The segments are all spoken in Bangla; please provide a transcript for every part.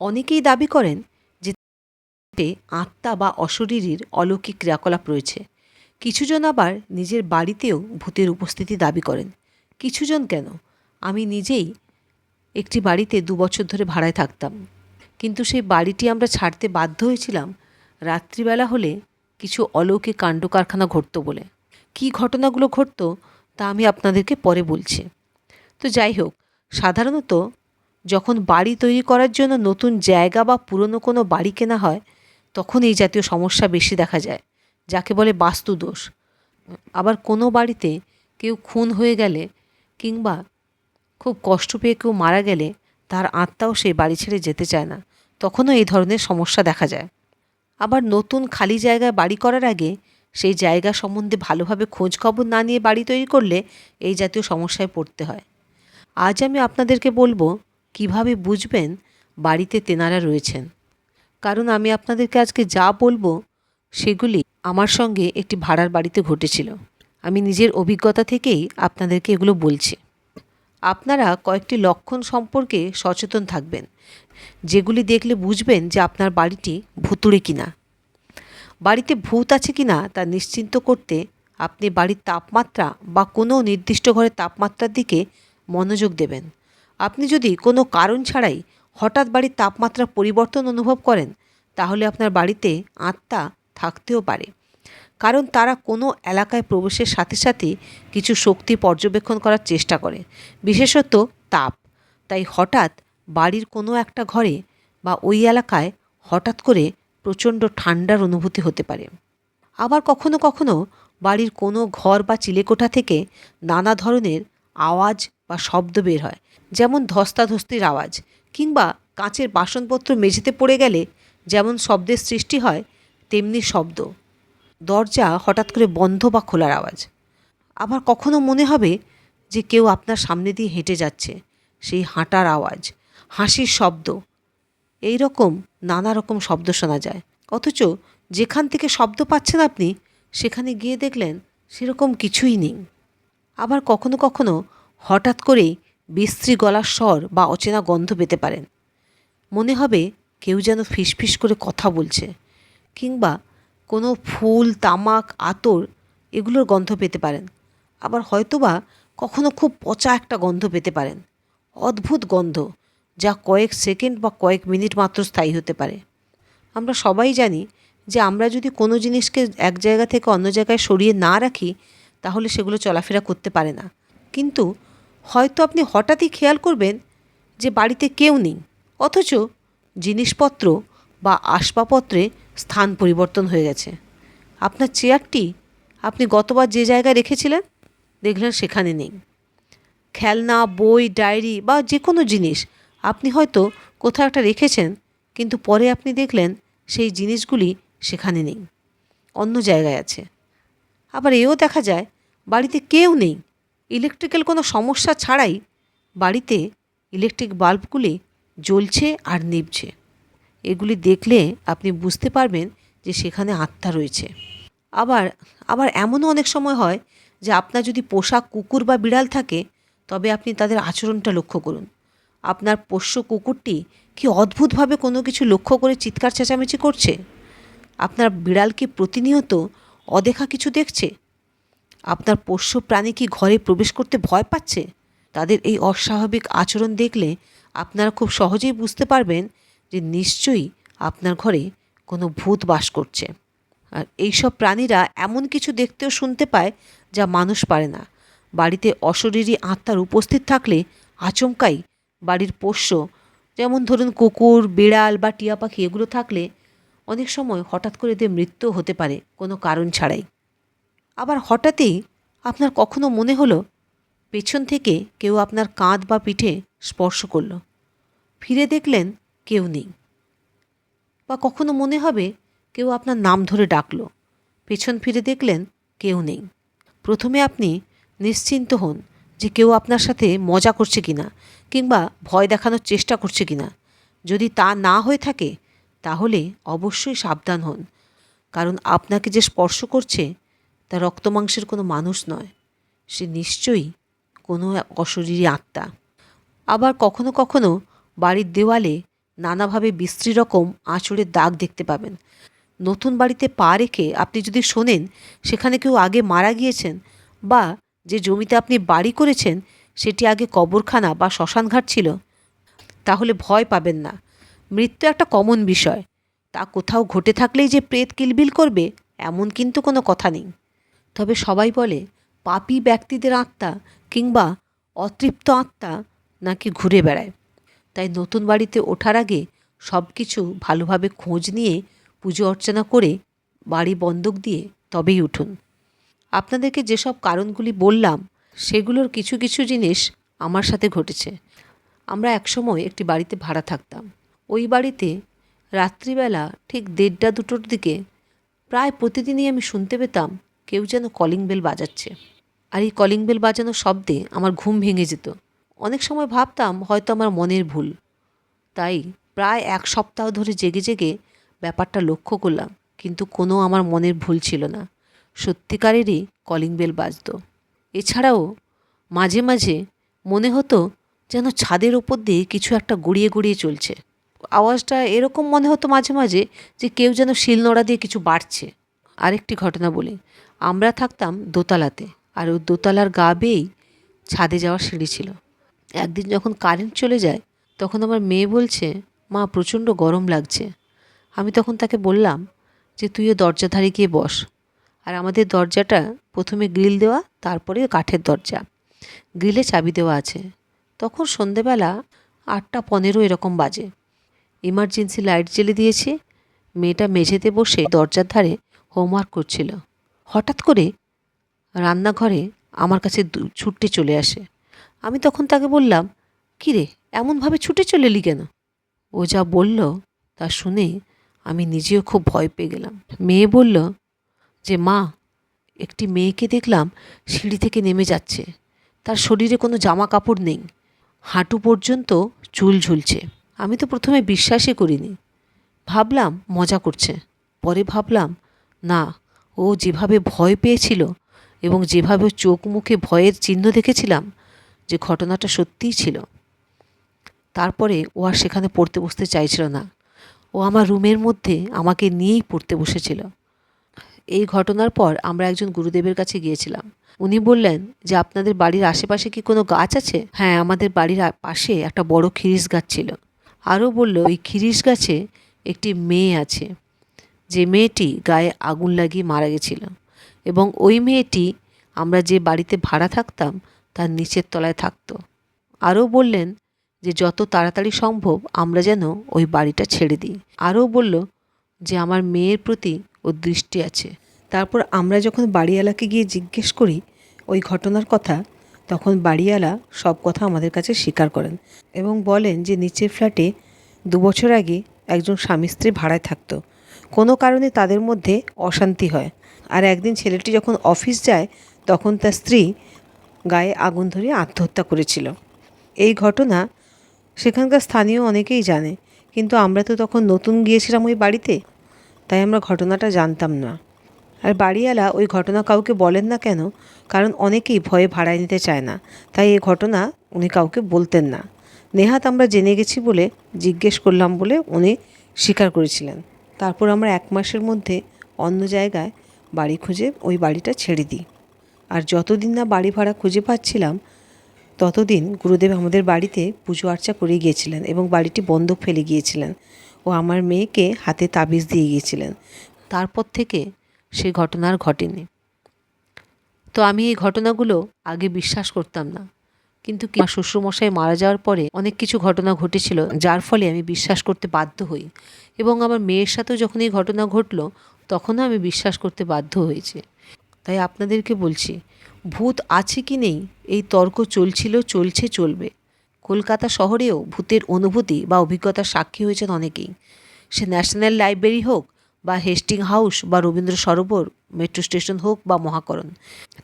অনেকেই দাবি করেন যে আত্মা বা অশরীরীর অলৌকিক ক্রিয়াকলাপ রয়েছে। কিছুজন আবার নিজের বাড়িতেও ভূতের উপস্থিতি দাবি করেন। কিছুজন কেন? আমি নিজেই একটি বাড়িতে দু বছর ধরে ভাড়ায় থাকতাম। কিন্তু সেই বাড়িটি আমরা ছাড়তে বাধ্য হয়েছিলাম রাত্রিবেলা হলে কিছু অলৌকিক কাণ্ড কারখানা ঘটতো বলে। কী ঘটনাগুলো ঘটতো তা আমি আপনাদেরকে পরে বলছি। তো যাই হোক, সাধারণত যখন বাড়ি তৈরি করার জন্য নতুন জায়গা বা পুরনো কোনো বাড়ি কেনা হয়, তখন এই জাতীয় সমস্যা বেশি দেখা যায়, যাকে বলে বাস্তু দোষ আবার কোনো বাড়িতে কেউ খুন হয়ে গেলে কিংবা খুব কষ্ট পেয়ে কেউ মারা গেলে তার আত্মাও সেই বাড়ি ছেড়ে যেতে চায় না, তখনও এই ধরনের সমস্যা দেখা যায়। আবার নতুন খালি জায়গায় বাড়ি করার আগে সেই জায়গা সম্বন্ধে ভালোভাবে খোঁজ খবর না নিয়ে বাড়ি তৈরি করলে এই জাতীয় সমস্যায় পড়তে হয়। আজ আমি আপনাদেরকে বলব কীভাবে বুঝবেন বাড়িতে তেনারা রয়েছেন? কারণ আমি আপনাদেরকে আজকে যা বলব সেগুলি আমার সঙ্গে একটি ভাড়ার বাড়িতে ঘটেছিল। আমি নিজের অভিজ্ঞতা থেকেই আপনাদেরকে এগুলো বলছি। আপনারা কয়েকটি লক্ষণ সম্পর্কে সচেতন থাকবেন, যেগুলি দেখলে বুঝবেন যে আপনার বাড়িটি ভুতুড়ে কিনা। বাড়িতে ভূত আছে কিনা তা নিশ্চিন্ত করতে আপনি বাড়ির তাপমাত্রা বা কোনো নির্দিষ্ট ঘরের তাপমাত্রার দিকে মনোযোগ দেবেন। আপনি যদি কোনো কারণ ছাড়াই হঠাৎ বাড়ির তাপমাত্রা পরিবর্তন অনুভব করেন, তাহলে আপনার বাড়িতে আত্মা থাকতেও পারে। কারণ তারা কোনো এলাকায় প্রবেশের সাথে সাথে কিছু শক্তি পর্যবেক্ষণ করার চেষ্টা করে, বিশেষত তাপ। তাই হঠাৎ বাড়ির কোনো একটা ঘরে বা ওই এলাকায় হঠাৎ করে প্রচণ্ড ঠান্ডার অনুভূতি হতে পারে। আবার কখনো কখনো বাড়ির কোনো ঘর বা চিলেকোঠা থেকে নানা ধরনের আওয়াজ বা শব্দ বের হয়, যেমন ধস্তাধস্তির আওয়াজ কিংবা কাঁচের বাসনপত্র মেঝেতে পড়ে গেলে যেমন শব্দের সৃষ্টি হয়, তেমনি শব্দ। দরজা হঠাৎ করে বন্ধ বা খোলার আওয়াজ। আবার কখনো মনে হবে যে কেউ আপনার সামনে দিয়ে হেঁটে যাচ্ছে, সেই হাঁটার আওয়াজ, হাসির শব্দ। এই রকম নানা রকম শব্দ শোনা যায়। অথচ যেখান থেকে শব্দ পাচ্ছেন আপনি, সেখানে গিয়ে দেখলেন সেরকম কিছুই নেই। আবার কখনো কখনো হঠাৎ করেই বিশ্রী গলার স্বর বা অচেনা গন্ধ পেতে পারেন। মনে হবে কেউ যেন ফিসফিস করে কথা বলছে, কিংবা কোনো ফুল, তামাক, আতর এগুলোর গন্ধ পেতে পারেন। আবার হয়তোবা কখনো খুব পচা একটা গন্ধ পেতে পারেন। অদ্ভুত গন্ধ, যা কয়েক সেকেন্ড বা কয়েক মিনিট মাত্র স্থায়ী হতে পারে। আমরা সবাই জানি যে আমরা যদি কোনো জিনিসকে এক জায়গা থেকে অন্য জায়গায় সরিয়ে না রাখি, তাহলে সেগুলো চলাফেরা করতে পারে না। কিন্তু হয়তো আপনি হঠাৎই খেয়াল করবেন যে বাড়িতে কেউ নেই, অথচ জিনিসপত্র বা আসবাবপত্রে স্থান পরিবর্তন হয়ে গেছে। আপনার চেয়ারটি আপনি গতবার যে জায়গায় রেখেছিলেন, দেখলেন সেখানে নেই। খেলনা, বই, ডায়েরি বা যে কোনো জিনিস আপনি হয়তো কোথাও একটা রেখেছেন, কিন্তু পরে আপনি দেখলেন সেই জিনিসগুলি সেখানে নেই, অন্য জায়গায় আছে। আবার এও দেখা যায়, বাড়িতে কেউ নেই ইলেকট্রিক্যাল কোনো সমস্যা ছাড়াই বাড়িতে ইলেকট্রিক বাল্বগুলি জ্বলছে আর নিভছে। এগুলি দেখলে আপনি বুঝতে পারবেন যে সেখানে আত্মা রয়েছে। আবার আবার এমনও অনেক সময় হয় যে আপনার যদি পোষা কুকুর বা বিড়াল থাকে, তবে আপনি তাদের আচরণটা লক্ষ্য করুন। আপনার পোষ্য কুকুরটি কি অদ্ভুতভাবে কোনো কিছু লক্ষ্য করে চিৎকার চেঁচামেচি করছে? আপনার বিড়াল কি প্রতিনিয়ত অদেখা কিছু দেখছে? আপনার পোষ্য প্রাণী কি ঘরে প্রবেশ করতে ভয় পাচ্ছে? তাদের এই অস্বাভাবিক আচরণ দেখলে আপনারা খুব সহজেই বুঝতে পারবেন যে নিশ্চয়ই আপনার ঘরে কোনো ভূত বাস করছে। আর এইসব প্রাণীরা এমন কিছু দেখতেও শুনতে পায় যা মানুষ পারে না। বাড়িতে অশরীরী আত্মার উপস্থিত থাকলে আচমকাই বাড়ির পোষ্য, যেমন ধরুন কুকুর, বিড়াল বা টিয়া পাখি, এগুলো থাকলে অনেক সময় হঠাৎ করে এদের মৃত্যু হতে পারে কোনো কারণ ছাড়াই। আবার হঠাৎই আপনার কখনো মনে হলো, পেছন থেকে কেউ আপনার কাঁধ বা পিঠে স্পর্শ করল। ফিরে দেখলেন কেউ নেই। বা কখনো মনে হবে কেউ আপনার নাম ধরে ডাকলো। পেছন ফিরে দেখলেন কেউ নেই। প্রথমে আপনি নিশ্চিন্ত হন যে কেউ আপনার সাথে মজা করছে কিনা কিংবা ভয় দেখানোর চেষ্টা করছে কিনা। যদি তা না হয়ে থাকে, তাহলে অবশ্যই সাবধান হন। কারণ আপনাকে যে স্পর্শ করছে তা রক্তমাংসের কোনো মানুষ নয়। সে নিশ্চয়ই কোনো অশরীরী আত্মা। আবার কখনো কখনো বাড়ির দেওয়ালে নানাভাবে বিশ্রী রকম আঁচড়ের দাগ দেখতে পাবেন। নতুন বাড়িতে পা রেখে আপনি যদি শোনেন, সেখানে কেউ আগে মারা গিয়েছেন বা যে জমিতে আপনি বাড়ি করেছেন, সেটি আগে কবরখানা বা শ্মশানঘাট ছিল, তাহলে ভয় পাবেন না। মৃত্যু একটা কমন বিষয়। তা কোথাও ঘটে থাকলেই যে প্রেত কিলবিল করবে, এমন কিন্তু কোনো কথা নেই। তবে সবাই বলে, পাপী ব্যক্তিদের আত্মা কিংবা অতৃপ্ত আত্মা নাকি ঘুরে বেড়ায়। তাই নতুন বাড়িতে ওঠার আগে সব কিছু ভালোভাবে খোঁজ নিয়ে পুজো অর্চনা করে বাড়ি বন্ধক দিয়ে তবেই উঠুন। আপনাদেরকে যেসব কারণগুলি বললাম, সেগুলোর কিছু কিছু জিনিস আমার সাথে ঘটেছে। আমরা একসময় একটি বাড়িতে ভাড়া থাকতাম। ওই বাড়িতে রাত্রিবেলা ঠিক দেড়টা দুটোর দিকে প্রায় প্রতিদিনই আমি শুনতে পেতাম কেউ যেন কলিং বেল বাজাচ্ছে। আর এই কলিং বেল বাজানোর শব্দে আমার ঘুম ভেঙে যেত। অনেক সময় ভাবতাম হয়তো আমার মনের ভুল। তাই প্রায় এক সপ্তাহ ধরে জেগে জেগে ব্যাপারটা লক্ষ্য করলাম, কিন্তু কোনো আমার মনের ভুল ছিল না। সত্যিকারেরই কলিং বেল বাজতো। এছাড়াও মাঝে মাঝে মনে হতো যেন ছাদের ওপর দিয়ে কিছু একটা গড়িয়ে গড়িয়ে চলছে। আওয়াজটা এরকম মনে হতো মাঝে মাঝে যে কেউ যেন শিলনোড়া দিয়ে কিছু বাড়ছে। আরেকটি ঘটনা বলি। আমরা থাকতাম দোতলাতে, আর ওই দোতলার গা বেয়েই ছাদে যাওয়ার সিঁড়ি ছিল। একদিন যখন কারেন্ট চলে যায়, তখন আমার মেয়ে বলছে, মা, প্রচণ্ড গরম লাগছে। আমি তখন তাকে বললাম যে তুইও দরজা ধারে গিয়ে বস। আর আমাদের দরজাটা প্রথমে গ্রিল দেওয়া, তারপরে কাঠের দরজা। গ্রিলে চাবি দেওয়া আছে। তখন সন্ধেবেলা আটটা পনেরো এরকম বাজে। ইমার্জেন্সি লাইট জ্বেলে দিয়েছি। মেয়েটা মেঝেতে বসে দরজার ধারে হোমওয়ার্ক করছিল। হঠাৎ করে রান্নাঘরে আমার কাছে ছুটতে চলে আসে। আমি তখন তাকে বললাম, কী রে, এমনভাবে ছুটে চলে এলি কেন? ও যা বলল তা শুনে আমি নিজেও খুব ভয় পেয়ে গেলাম। মেয়ে বলল, যে মা, একটি মেয়েকে দেখলাম সিঁড়ি থেকে নেমে যাচ্ছে। তার শরীরে কোনো জামা কাপড় নেই। হাঁটু পর্যন্ত চুল ঝুলছে। আমি তো প্রথমে বিশ্বাসই করিনি। ভাবলাম মজা করছে। পরে ভাবলাম, না ও যেভাবে ভয় পেয়েছিল এবং যেভাবে চোখ মুখে ভয়ের চিহ্ন দেখেছিলাম যে ঘটনাটা সত্যিই ছিল। তারপরে ও আর সেখানে পড়তে বসতে চাইছিল না। ও আমার রুমের মধ্যে আমাকে নিয়েই পড়তে বসেছিল। এই ঘটনার পর আমরা একজন গুরুদেবের কাছে গিয়েছিলাম। উনি বললেন যে, আপনাদের বাড়ির আশেপাশে কি কোনো গাছ আছে? হ্যাঁ আমাদের বাড়ির পাশে একটা বড় খিরিস গাছ ছিল। আরও বলল, ওই খিরিস গাছে একটি মেয়ে আছে। যে মেয়েটি গায়ে আগুন লাগিয়ে মারা গেছিল এবং ওই মেয়েটি আমরা যে বাড়িতে ভাড়া থাকতাম, তার নিচের তলায় থাকতো। আরও বললেন যে, যত তাড়াতাড়ি সম্ভব আমরা যেন ওই বাড়িটা ছেড়ে দিই। আরও বলল যে, আমার মেয়ের প্রতি ওর দৃষ্টি আছে। তারপর আমরা যখন বাড়িওয়ালাকে গিয়ে জিজ্ঞেস করি ওই ঘটনার কথা, তখন বাড়িওয়ালা সব কথা আমাদের কাছে স্বীকার করেন এবং বলেন যে, নিচের ফ্ল্যাটে দু বছর আগে একজন স্বামী স্ত্রী ভাড়ায় থাকতো। কোনো কারণে তাদের মধ্যে অশান্তি হয়। আর একদিন ছেলেটি যখন অফিস যায়, তখন তার স্ত্রী গায়ে আগুন ধরিয়ে আত্মহত্যা করেছিল। এই ঘটনা সেখানকার স্থানীয় অনেকেই জানে, কিন্তু আমরা তো তখন নতুন গিয়েছিলাম ওই বাড়িতে, তাই আমরা ঘটনাটা জানতাম না। আর বাড়িওয়ালা ওই ঘটনা কাউকে বলেন না কেন, কারণ অনেকেই ভয়ে ভাড়ায় নিতে চায় না, তাই এই ঘটনা উনি কাউকে বলতেন না। নেহাত আমরা জেনে গেছি বলে জিজ্ঞেস করলাম বলে উনি স্বীকার করেছিলেন। তারপর আমরা এক মাসের মধ্যে অন্য জায়গায় বাড়ি খুঁজে ওই বাড়িটা ছেড়ে দিই। আর যতদিন না বাড়ি ভাড়া খুঁজে পাচ্ছিলাম, ততদিন গুরুদেব আমাদের বাড়িতে পুজো আর্চা করে গিয়েছিলেন এবং বাড়িটি বন্ধ ফেলে গিয়েছিলেন ও আমার মেয়েকে হাতে তাবিজ দিয়ে গিয়েছিলেন। তারপর থেকে সে ঘটনা আর ঘটেনি। তো আমি এই ঘটনাগুলো আগে বিশ্বাস করতাম না। কিন্তু আমার শ্বশুরমশাই মারা যাওয়ার পরে অনেক কিছু ঘটনা ঘটেছিল, যার ফলে আমি বিশ্বাস করতে বাধ্য হই। এবং আমার মেয়ের সাথেও যখন এই ঘটনা ঘটলো, তখনও আমি বিশ্বাস করতে বাধ্য হয়েছি। তাই আপনাদেরকে বলছি, ভূত আছে কি নেই? এই তর্ক চলছিল, চলছে, চলবে। কলকাতা শহরেও ভূতের অনুভূতি বা অভিজ্ঞতার সাক্ষী হয়েছেন অনেকেই। সে ন্যাশনাল লাইব্রেরি হোক বা হেস্টিং হাউস বা রবীন্দ্র সরোবর, মেট্রো স্টেশন হোক বা মহাকরণ,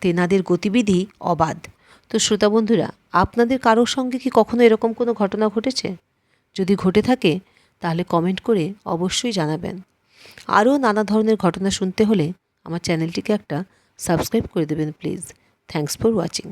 তেনাদের গতিবিধি অবাধ। তো শ্রোতা বন্ধুরা, আপনাদের কারোর সঙ্গে কি কখনো এরকম কোনো ঘটনা ঘটেছে? যদি ঘটে থাকে, তাহলে কমেন্ট করে অবশ্যই জানাবেন। আরও নানা ধরনের ঘটনা শুনতে হলে আমার চ্যানেলটিকে একটা সাবস্ক্রাইব করে দেবেন প্লিজ থ্যাংকস ফর ওয়াচিং